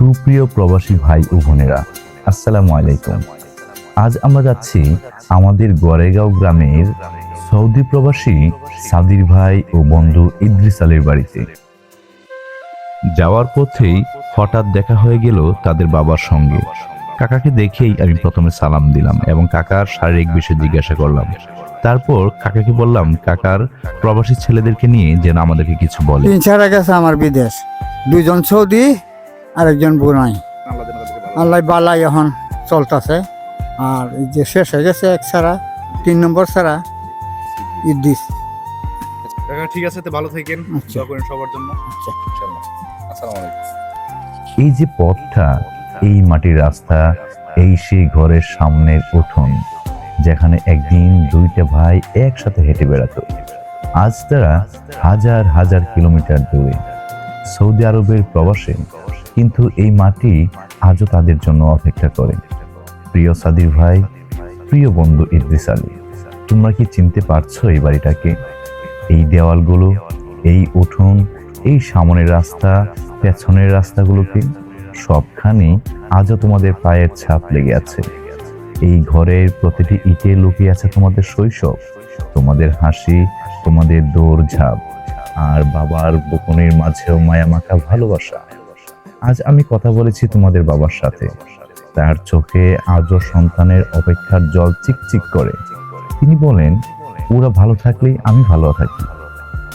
সুপ্রিয় প্রবাসী ভাই ও বোনেরা, আসসালামু আলাইকুম। আজ আমরা যাচ্ছি আমাদের গড়েগাঁও গ্রামের সৌদি প্রবাসী সাদির ভাই ও বন্ধু ইদ্রিস আলীর বাড়িতে। যাওয়ার পথেই হঠাৎ দেখা হয়ে গেল তাদের বাবার সঙ্গে। কাকাকে দেখেই আমি প্রথমে সালাম দিলাম এবং কাকার শারীরিক বিষয়ে জিজ্ঞাসা করলাম। তারপর কাকাকে বললাম, কাকার, প্রবাসী ছেলেদেরকে নিয়ে যেন আমাদেরকে কিছু বলে। তিন চারা গেছে আমার বিদেশ। দুইজন সৌদি আরেকজন বুনাই আল্লাহ বালাই এখন চলতেছে। আর এই যে শেষ হয়ে গেছে এক সারা তিন নম্বর সারা ইদ্দিস ঠিক আছে তো ভালো থাকেন। আচ্ছা। দোয়া করেন সবার জন্য। আচ্ছা। ইনশাআল্লাহ আসসালামু আলাইকুম। এই যে পথটা এই মাটির রাস্তা এই সেই ঘরের সামনের উঠোন যেখানে একদিন দুইটা ভাই একসাথে হেঁটে বেড়াতো। আজ তারা হাজার হাজার কিলোমিটার দূরে সৌদি আরবের প্রবাসে কিন্তু এই মাটি আজও তাদের জন্য অপেক্ষা করে। প্রিয় সাদির ভাই, প্রিয় বন্ধু ইদ্রিস আলী, তোমরা কি চিনতে পারছ এই বাড়িটাকে? এই দেওয়ালগুলো, এই উঠোন, এই সামনের রাস্তা, পেছনের রাস্তাগুলোকে সবখানে আজও তোমাদের পায়ের ছাপ লেগে আছে। এই ঘরের প্রতিটি ইটে লুকিয়ে আছে তোমাদের শৈশব, তোমাদের হাসি, তোমাদের দৌড়ঝাঁপ, আর বাবার বকুনের মাঝেও মায়ামাখা ভালোবাসা। আজ আমি কথা বলেছি তোমাদের বাবার সাথে। তার চোখে আজও সন্তানের অপেক্ষার জল চিকচিক করে। তিনি বলেন, ওরা ভালো থাকলেই আমি ভালো থাকি।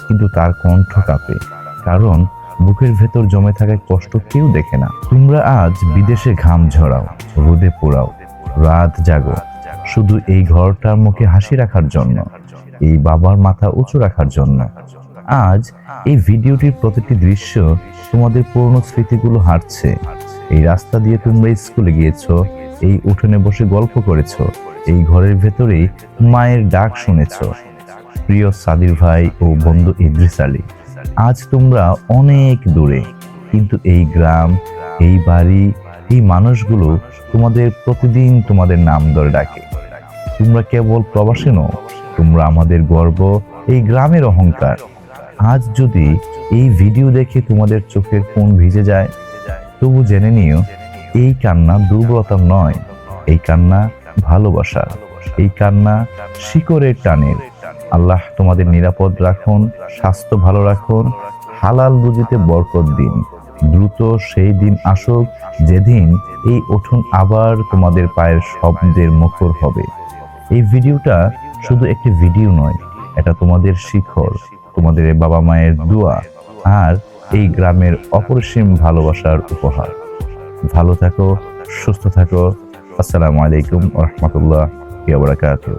কিন্তু তার কণ্ঠ কাঁপে, কারণ বুকের ভেতর জমে থাকা কষ্ট কেউ দেখে না। তোমরা আজ বিদেশে ঘাম ঝরাও, রোদে পোড়াও, রাত জাগো। শুধু এই ঘরটার মুখে হাসি রাখার জন্য, এই বাবার মাথা উঁচু রাখার জন্য। আজ এই ভিডিওটির প্রতিটি দৃশ্য তোমাদের পুরনো স্মৃতিগুলো হাঁটছে এই রাস্তা দিয়ে তোমরা স্কুলে গিয়েছো, এই উঠোনে বসে গল্প করেছ, এই ঘরের ভেতরেই মায়ের ডাক শুনেছো। প্রিয় সাদির ভাই ও বন্ধু ইদ্রিস আলী, আজ তোমরা অনেক দূরে, কিন্তু এই গ্রাম, এই বাড়ি, এই মানুষগুলো তোমাদের প্রতিদিন তোমাদের নাম ধরে ডাকে। তোমরা কেবল প্রবাসী নও, তোমরা আমাদের গর্ব, এই গ্রামের অহংকার। আজ যদি এই ভিডিও দেখে তোমাদের চোখের কোণ ভিজে যায়, তবু জেনে নিও, এই কান্না দুর্বলতার নয়, এই কান্না ভালোবাসার। এই কান্না শিকড়ের টানের। আল্লাহ তোমাদের নিরাপদ রাখুন, স্বাস্থ্য ভালো রাখুন, হালাল রুজিতে বরকত দিন। দ্রুত সেই দিন আসুক যেদিন এই উঠোন আবার তোমাদের পায়ের শব্দের মুখর হবে। এই ভিডিওটা শুধু একটি ভিডিও নয়, এটা তোমাদের শিখর। তোমাদের বাবা মায়ের দোয়া, আর এই গ্রামের অপরিসীম ভালোবাসার উপহার। ভালো থাকো, সুস্থ থাকো। আসসালামু আলাইকুম রহমতুল্লাহ বারাকাতুহ।